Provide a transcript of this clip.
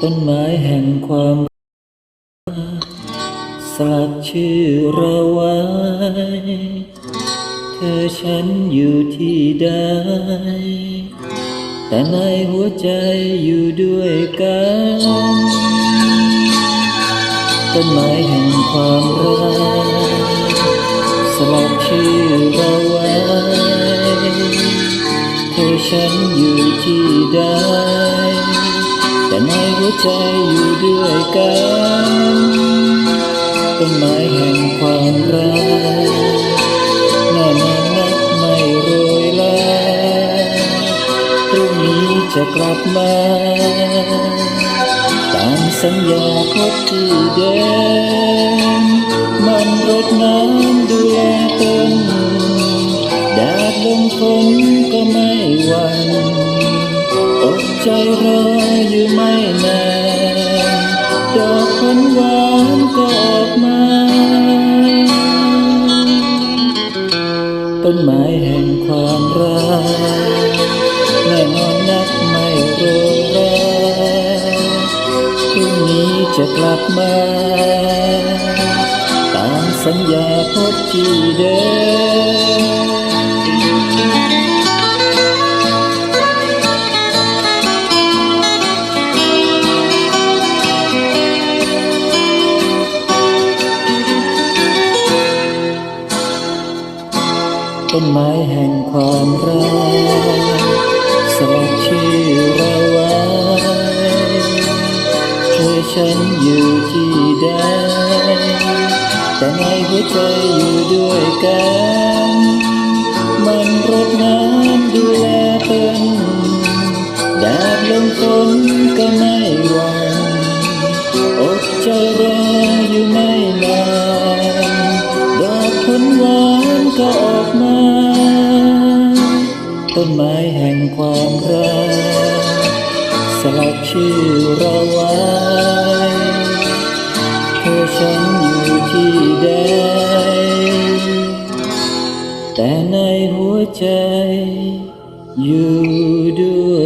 ต้นไม้แห่งความรักสลักชื่อเราไว้ เธอฉันอยู่ที่ใด แต่ในหัวใจอยู่ด้วยกัน ต้นไม้แห่งความรักสลักชื่อเราไว้ เธอฉันอยู่ที่ใด วใจอยู่ด้วยกันต้นไม้แห่งความรักแน่นอนนักไม่โรยลาพรุ่งนี้จะกลับมาตามสัญญาพบที่เดิมมันรดน้ำดูแลต้นแดดลมฝนก็ไม่หวั่น ใจรออยู่ไม่นานดอกผลหวานก็ออกมา ต้นไม้แห่งความรักแน่นอนนักไม่โรยแรพรุ่งนี้จะกลับมา ตามสัญญาพบที่เดิม ต้นไม้แห่งความรักสลักชื่อเราไว้เธอฉันอยู่ที่ใดแต่ในหัวใจอยู่ด้วยกัน มันรดน้ำดูแลต้นแดดลมฝนก็ไม่หวั่นอดใจรออยู่ไม่นานดอกผลหวานก็ออกมา ต้นไม้แห่งความรักสลักชื่อเราไว้เธอฉันอยู่ที่ใดแต่ในหัวใจอยู่ด้วย